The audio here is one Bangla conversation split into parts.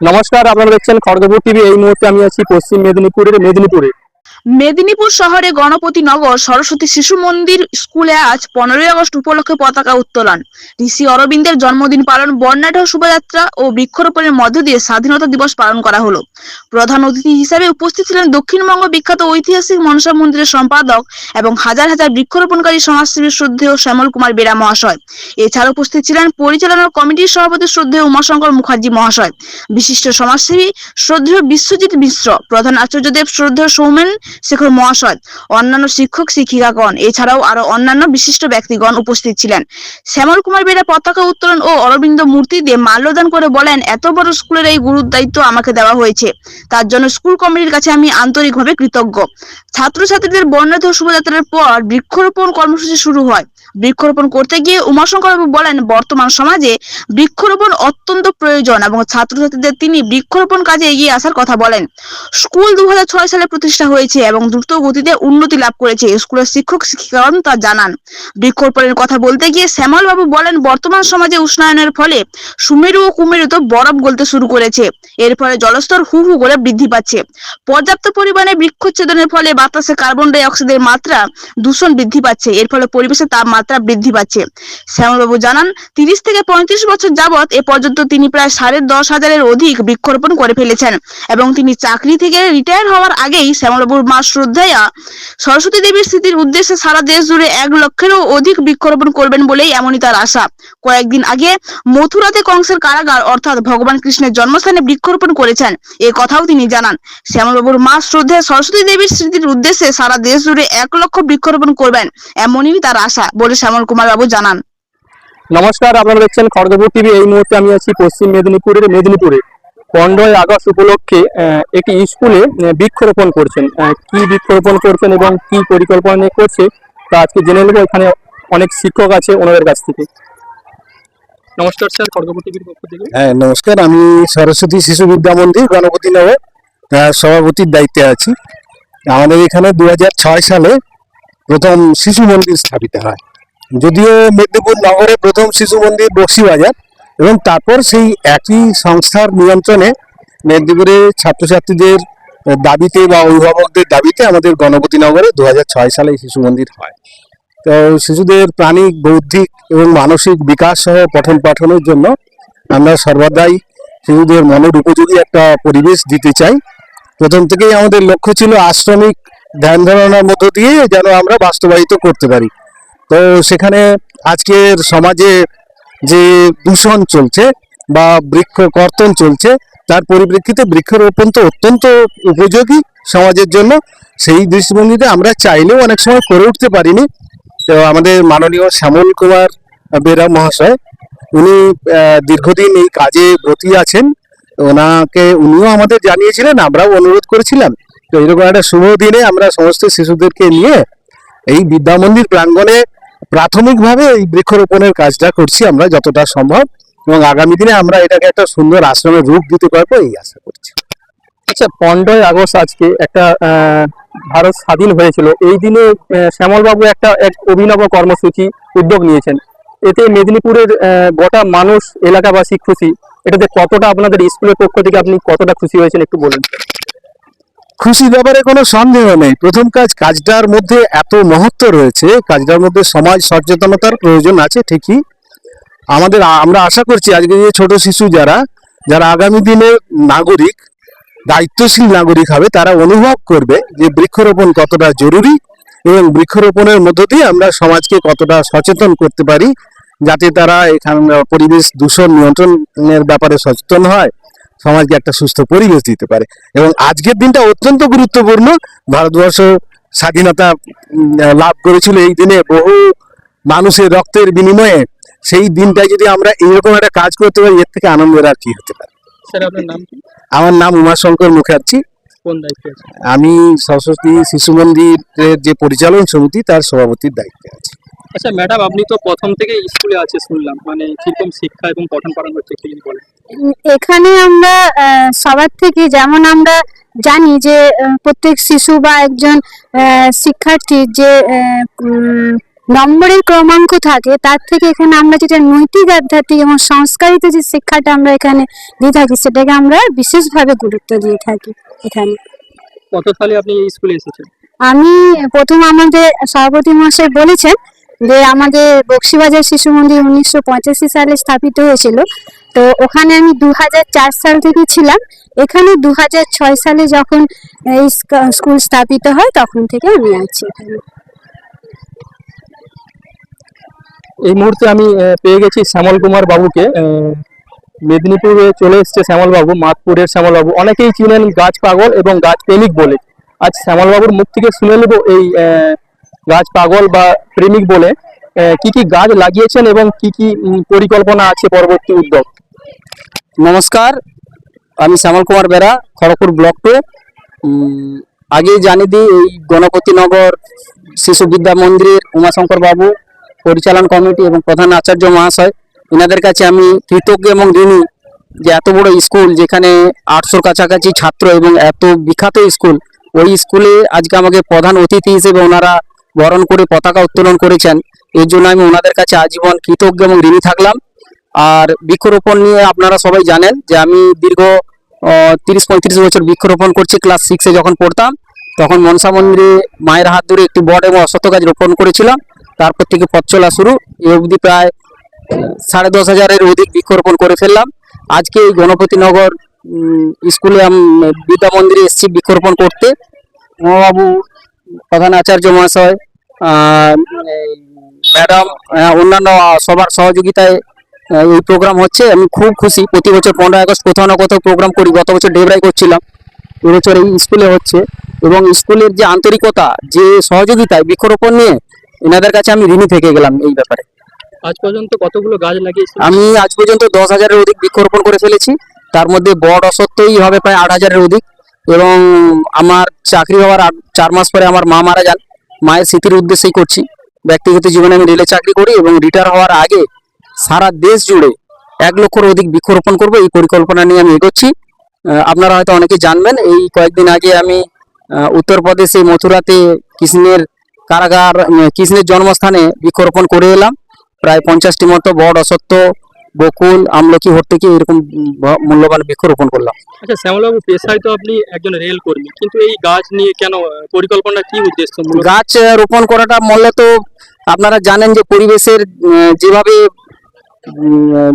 নমস্কার আপনারা দেখছেন খড়গপুর টিভি। এই মুহূর্তে আমি আছি পশ্চিম মেদিনীপুরের মেদিনীপুরে। মেদিনীপুর শহরে গণপতি নগর, সরস্বতী শিশু মন্দির স্কুলে আজ পনেরোই আগস্ট উপলক্ষে পতাকা উত্তোলন। ঋষি অরবিন্দের জন্মদিন পালন, বর্ণাঢ্য শোভাযাত্রা ও বৃক্ষরোপণের মধ্য দিয়ে স্বাধীনতা দিবস পালন করা হলো। প্রধান অতিথি হিসেবে উপস্থিত ছিলেন দক্ষিণবঙ্গ বিখ্যাত ঐতিহাসিক মনসা মন্দিরের সম্পাদক এবং হাজার হাজার বৃক্ষরোপণকারী সমাজসেবী শ্রদ্ধেয় শ্যামল কুমার বেরা মহাশয়। এছাড়া উপস্থিত ছিলেন পরিচালনা কমিটির সভাপতি শ্রদ্ধেয় উমাশঙ্কর মুখার্জি মহাশয়। বিশিষ্ট সমাজসেবী শ্রদ্ধেয় বিশ্বজিৎ মিশ্র, প্রধান আচার্যদেব শ্রদ্ধেয় সৌমেন শেখর মহাশয়, অন্যান্য শিক্ষক, শিক্ষিকাগণ, এছাড়াও আরও অন্যান্য বিশিষ্ট ব্যক্তিগণ উপস্থিত ছিলেন। শ্যামল কুমার বেরা পতাকা উত্তোলন ও অরবিন্দ মূর্তি দিয়ে মাল্যদান করে বলেন, এত বড় স্কুলের এই গুরুর দায়িত্ব আমাকে দেওয়া হয়েছে। তার জন্য স্কুল কমিটির কাছে আমি আন্তরিকভাবে কৃতজ্ঞ। ছাত্রছাত্রীদের বর্ণাঢ্য শোভাযাত্রার পর বৃক্ষরোপণ কর্মসূচি শুরু হয়। বৃক্ষরোপণ করতে গিয়ে উমাশঙ্কর বলেন, বর্তমান সমাজে বৃক্ষরোপণ অত্যন্ত প্রয়োজন এবং ছাত্রছাত্রীদের তিনি বৃক্ষরোপণ কাজে এগিয়ে আসার কথা বলেন। স্কুল দু হাজার ছয় সালে প্রতিষ্ঠা হয়েছে। এবং দ্রুত গতিতে উন্নতি লাভ করেছে। স্কুলের শিক্ষক, শিক্ষিকাগণ তা জানান। বৃক্ষরোপণের কথা বলতে গিয়ে শ্যামল বাবু বলেন, বর্তমান সমাজে উষ্ণায়নের ফলে সুমেরু ও কুমেরুতে বরফ গলতে শুরু করেছে। এর ফলে জলস্তর হু হু করে বৃদ্ধি পাচ্ছে। পর্যাপ্ত পরিমাণে বৃক্ষচ্ছেদনের ফলে বাতাসে কার্বন ডাই অক্সাইডের মাত্রা দূষণ বৃদ্ধি পাচ্ছে। এর ফলে পরিবেশের তাপমাত্রা বৃদ্ধি পাচ্ছে। শ্যামলবাবু জানান, তিরিশ থেকে পঁয়ত্রিশ বছর যাবৎ এ পর্যন্ত তিনি প্রায় সাড়ে দশ হাজারের অধিক বৃক্ষরোপণ করে ফেলেছেন এবং তিনি চাকরি থেকে রিটায়ার হওয়ার আগেই শ্যামলবাবুর মা শ্রদ্ধায়া সরস্বতী দেবীর স্মৃতির উদ্দেশ্যে সারা দেশ জুড়ে এক লক্ষেরও অধিক বৃক্ষরোপণ করবেন বলেই এমনই তার আশা। কয়েকদিন আগে মথুরাতে কংসের কারাগার, অর্থাৎ ভগবান কৃষ্ণের জন্মস্থানে বৃক্ষরোপণ করেছেন, এ কথাও তিনি জানান। শ্যামলবাবুর মা শ্রদ্ধায় সরস্বতী দেবীর স্মৃতির উদ্দেশ্যে সারা দেশ জুড়ে এক লক্ষ বৃক্ষরোপণ করবেন, এমনই তার আশা বলে শ্যামল কুমার বাবু জানান। নমস্কার, আপনারা দেখছেন খড়গপুর টিভি। এই মুহূর্তে আমি আছি পশ্চিম মেদিনীপুরের মেদিনীপুরে। পনেরোই আগস্ট উপলক্ষে একটি স্কুলে বৃক্ষরোপণ করছেন। কি বৃক্ষরোপণ করছেন এবং কি পরিকল্পনা নিয়ে করছে, তা আজকে জেনে নেব। এখানে অনেক শিক্ষক আছে ওনাদের কাছ থেকে। নমস্কার স্যার খড়গপুর পক্ষ থেকে। হ্যাঁ নমস্কার। আমি সরস্বতী শিশু বিদ্যা মন্দির, গণপতি নগর সভাপতির দায়িত্বে আছি। আমাদের এখানে দু হাজার ছয় সালে প্রথম শিশু মন্দির স্থাপিত হয়। যদিও মেদিনীপুর নগরে প্রথম শিশু মন্দির বক্সিবাজার এবং তারপর সেই একই সংস্থার নিয়ন্ত্রণে মেদিনীপুরে ছাত্রছাত্রীদের দাবিতে বা অভিভাবকদের দাবিতে আমাদের গণপতি নগরে দু হাজার ছয় সালে শিশু মন্দির হয়। তো শিশুদের প্রাণিক, বৌদ্ধিক এবং মানসিক বিকাশ সহ পঠন পাঠনের জন্য আমরা সর্বদাই শিশুদের মনের উপযোগী একটা পরিবেশ দিতে চাই। প্রথম থেকেই আমাদের লক্ষ্য ছিল আশ্রমিক ধ্যান ধারণার মধ্য দিয়ে যেন আমরা বাস্তবায়িত করতে পারি। তো সেখানে আজকের সমাজে যে দূষণ চলছে বা বৃক্ষ কর্তন চলছে, তার পরিপ্রেক্ষিতে বৃক্ষরোপণ তো অত্যন্ত উপযোগী সমাজের জন্য। সেই দৃষ্টিভঙ্গিতে আমরা চাইলেও অনেক সময় করে উঠতে পারিনি। তো আমাদের মাননীয় শ্যামল কুমার বেরা মহাশয়, উনি দীর্ঘদিন এই কাজে ব্রতী আছেন। ওনাকে উনিও আমাদের জানিয়েছিলেন, আমরাও অনুরোধ করেছিলাম। তো এরকম একটা শুভ দিনে আমরা সমস্ত শিশুদেরকে নিয়ে এই বিদ্যা মন্দির প্রাঙ্গণে প্রাথমিকভাবে এই বৃক্ষরোপণের কাজটা করছি আমরা যতটা সম্ভব এবং আগামী দিনে আমরা এটাকে একটা সুন্দর আশ্রমের রূপ দিতে পারব এই আশা করছি। আচ্ছা পনেরোই আগস্ট আজকে একটা ভারত স্বাধীন হয়েছিল। এই দিনে শ্যামলবাবু একটা এক অভিনব কর্মসূচি উদ্যোগ নিয়েছেন। এতে মেদিনীপুরের গোটা মানুষ, এলাকাবাসী খুশি। এটাতে কতটা আপনাদের স্কুলের পক্ষ থেকে আপনি কতটা খুশি হয়েছেন একটু বলুন। খুশি ব্যাপারে কোনো সন্দেহ নেই। প্রথম কাজ, কাজটার মধ্যে এত মহত্ব রয়েছে, কাজটার মধ্যে সমাজ সচেতনতার প্রয়োজন আছে ঠিকই। আমাদের আমরা আশা করছি আজকে যে ছোট শিশু যারা যারা আগামী দিনে নাগরিক, দায়িত্বশীল নাগরিক হবে, তারা অনুভব করবে যে বৃক্ষরোপণ কতটা জরুরি এবং বৃক্ষরোপণের মধ্য দিয়ে আমরা সমাজকে কতটা সচেতন করতে পারি, যাতে তারা এখানে, পরিবেশ দূষণ নিয়ন্ত্রণের ব্যাপারে সচেতন হয়। সমাজকে একটা সুস্থ পরিবেশ দিতে পারে। এবং আজকের দিনটা অত্যন্ত গুরুত্বপূর্ণ। ভারতবর্ষ স্বাধীনতা লাভ করেছিল এই দিনে বহু মানুষের রক্তের বিনিময়ে। সেই দিনটায় যদি আমরা এইরকম একটা কাজ করতে পারি এর থেকে আনন্দের আর কি হতে পারে? আমার নাম উমাশঙ্কর মুখার্জি। আমি সরস্বতী শিশু মন্দিরের যে পরিচালন সমিতি তার সভাপতির দায়িত্বে আছি। আচ্ছা ম্যাডাম আপনি তো প্রথম থেকে স্কুলে আছে শুনলাম। মানে কীরকম শিক্ষা এবং পঠন পাঠন হচ্ছে যদি বলেন? এখানে আমরা সবার থেকে যেমন আমরা জানি যে প্রত্যেক শিশু বা একজন শিক্ষার্থীর যে নম্বরের ক্রমাঙ্ক থাকে তার থেকে এখানে আমরা যেটা নৈতিক আধ্যাত্মিক এবং সংস্কারিত যে শিক্ষাটা আমরা এখানে দিয়ে থাকি সেটাকে আমরা বিশেষভাবে গুরুত্ব দিয়ে থাকি এখানে। কত সালে আপনি স্কুলে এসেছেন? আমি প্রথম আমাদের সভাপতি মহাশয় বলেছেন যে আমাদের বক্সিবাজার শিশু মন্দির উনিশশো পঁচাশি সালে স্থাপিত হয়েছিল। তো ওখানে আমি দু সাল থেকে ছিলাম। এখানে দু সালে যখন এই স্কুল স্থাপিত হয়, তখন থেকে আমি আছি এখানে। এই মুহূর্তে আমি পেয়ে গেছি শ্যামল কুমার বাবুকে। মেদিনীপুরে চলে এসছে শ্যামলবাবু মাতপুরের শ্যামল বাবু। অনেকেই চিনেন গাছ পাগল এবং গাছ প্রেমিক বলে। আজ শ্যামল বাবুর মুখ থেকে শুনে নেব এই গাছ, পাগল বা প্রেমিক বলে কি কি গাছ লাগিয়েছেন এবং কি কি পরিকল্পনা আছে পরবর্তী উদ্যোগ? নমস্কার, আমি শ্যামল কুমার বেরা, খড়গপুর ব্লক টু। আগেই জানিয়ে দিই, এই গণপতিনগর শিশু বিদ্যা মন্দিরের উমাশঙ্কর বাবু, পরিচালন কমিটি এবং প্রধান আচার্য মহাশয় এনাদের কাছে আমি কৃতজ্ঞ এবং ঋণী যে এত বড় স্কুল, যেখানে আটশোর কাছাকাছি ছাত্র এবং এত বিখ্যাত স্কুল, ওই স্কুলে আজকে আমাকে প্রধান অতিথি হিসেবে ওনারা বরণ করে পতাকা উত্তোলন করেছেন। এর জন্য আমি ওনাদের কাছে আজীবন কৃতজ্ঞ এবং ঋণী থাকলাম। আর বৃক্ষরোপণ নিয়ে আপনারা সবাই জানেন যে আমি দীর্ঘ তিরিশ পঁয়ত্রিশ বছর বৃক্ষরোপণ করছি, ক্লাস সিক্সে যখন পড়তাম, তখন মনসা মন্দিরে মায়ের হাত ধরে একটি বট এবং অশ্বত্থ গাছ রোপণ করেছিলাম। তারপর থেকে পথ চলা শুরু। এ অবধি প্রায় সাড়ে দশ হাজারের অধিক বৃক্ষরোপণ করে ফেললাম। আজকে এই গণপতিনগর স্কুলে আমি বিদ্যা মন্দিরে এসেছি বৃক্ষরোপণ করতে। মহাবাবু প্রধান আচার্য মহাশয় ম্যাডাম অন্যান্য সবার সহযোগিতায় এই প্রোগ্রাম হচ্ছে। আমি খুব খুশি। প্রতি বছর পনেরোই আগস্ট কোথাও না কোথাও প্রোগ্রাম করি। গত বছর ডেবরাই করছিলাম। এবছর এই স্কুলে হচ্ছে। এবং স্কুলের যে আন্তরিকতা যে সহযোগিতায় বৃক্ষরোপণ নিয়ে এনাদের কাছে আমি ঋণী থেকে গেলাম এই ব্যাপারে। আজ পর্যন্ত কতগুলো গাছ লাগিয়েছেন আমি আজ পর্যন্ত দশ হাজারের অধিক বৃক্ষরোপণ করে ফেলেছি। তার মধ্যে বট অসত্যই হবে প্রায় আট হাজারের অধিক। এবং আমার চাকরি হওয়ার চার মাস পরে আমার মা মারা যান। মায়ের স্মৃতির উদ্দেশ্যেই করছি। ব্যক্তিগত জীবনে আমি রেলে চাকরি করি এবং রিটায়ার হওয়ার আগে সারা দেশ জুড়ে এক লক্ষর অধিক বৃক্ষরোপণ করব এই পরিকল্পনা নিয়ে আমি এগোচ্ছি। আপনারা হয়তো অনেকে জানবেন, এই কয়েকদিন আগে আমি উত্তরপ্রদেশে মথুরাতে কৃষ্ণের কারাগার কৃষ্ণের জন্মস্থানে বৃক্ষরোপণ করে এলাম। প্রায় পঞ্চাশটি মতো বট অসত্য বকুল আমলকি হর্তকি এরকম মূল্যবান বৃক্ষ রোপণ করলাম। আচ্ছা শ্যামল বাবু পেশায় তো আপনি একজন রেল কর্মী কিন্তু এই গাছ নিয়ে কেন পরিকল্পনা কি উদ্দেশ্য গাছ রোপণ করাটা মূলত আপনারা জানেন যে পরিবেশের যেভাবে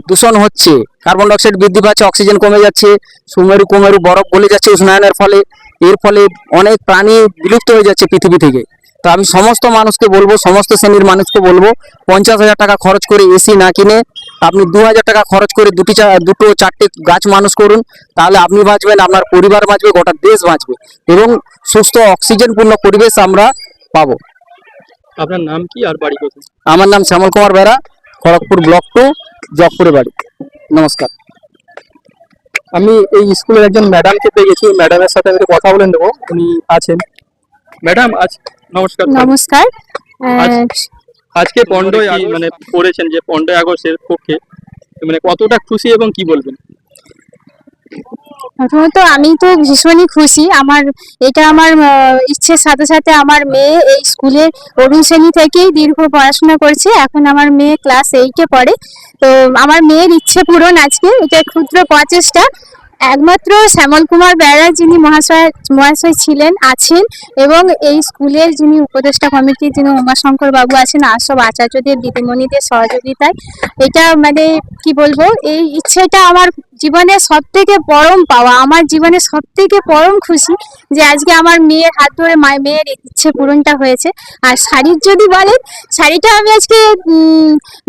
দূষণ হচ্ছে কার্বন ডাইঅক্সাইড বৃদ্ধি পাচ্ছে অক্সিজেন কমে যাচ্ছে সুমেরু কুমেরু বরফ গলে যাচ্ছে উষ্ণায়নের ফলে এর ফলে অনেক প্রাণী বিলুপ্ত হয়ে যাচ্ছে পৃথিবী থেকে। তো আমি সমস্ত মানুষকে বলব সমস্ত শ্রেণির মানুষকে বলব পঞ্চাশ হাজার টাকা খরচ করে এসি না কিনে আপনি দু হাজার টাকা খরচ করে দুটি চা- দুটো চারটে গাছ মানুষ করুন তাহলে আপনি বাঁচবেন আপনার পরিবার বাঁচবে গোটা দেশ বাঁচবে এবং সুস্থ অক্সিজেনপূর্ণ পরিবেশ আমরা পাবো। আপনার নাম কি আর বাড়ি কোথায়? আমার নাম শ্যামল কুমার বেরা খড়গপুর ব্লক টু জগপুরে বাড়ি। নমস্কার। আমি এই স্কুলের একজন ম্যাডামকে পেয়ে গেছি ম্যাডামের সাথে আমি কথা বলে নেব উনি আছেন। ম্যাডাম আজ নমস্কার। নমস্কার। আজকে পনেরোই মানে পড়েছেন যে পনেরোই আগস্টের পক্ষে মানে কতটা খুশি এবং কি বলবেন? প্রথমত আমি তো ভীষণই খুশি। আমার এটা আমার আহ, ইচ্ছের সাথে সাথে আমার মেয়ে এই স্কুলের অরুণ শ্রেণি থেকেই দীর্ঘ পড়াশোনা করছে। এখন আমার মেয়ে ক্লাস এইটে পড়ে। তো আমার মেয়ের ইচ্ছে পূরণ আজকে। এটা ক্ষুদ্র প্রচেষ্টা। একমাত্র শ্যামল কুমার বেড়া যিনি মহাশয় মহাশয় ছিলেন, আছেন এবং এই স্কুলের যিনি উপদেষ্টা কমিটির যিনি উমাশঙ্কর বাবু আছেন, আর সব আচার্যদের, দিদিমণিদের সহযোগিতায়। এটা মানে কি বলব? এই ইচ্ছেটা আমার জীবনের সব থেকে পরম পাওয়া। আমার জীবনে সব থেকে পরম খুশি যে আজকে আমার মেয়ের হাত ধরে মায়ের মেয়ের ইচ্ছে পূরণটা হয়েছে। আর শাড়ির যদি বলেন, শাড়িটা আমি আজকে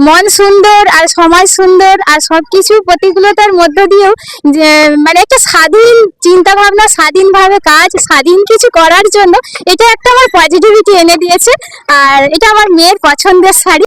মন সুন্দর আর সমাজ সুন্দর আর সব কিছু প্রতিকূলতার মধ্য দিয়েও যে মানে একটা স্বাধীন চিন্তা ভাবনা স্বাধীনভাবে কাজ, স্বাধীন কিছু করার জন্য এটা একটা আমার পজিটিভিটি এনে দিয়েছে। আর এটা আমার মেয়ের পছন্দের শাড়ি।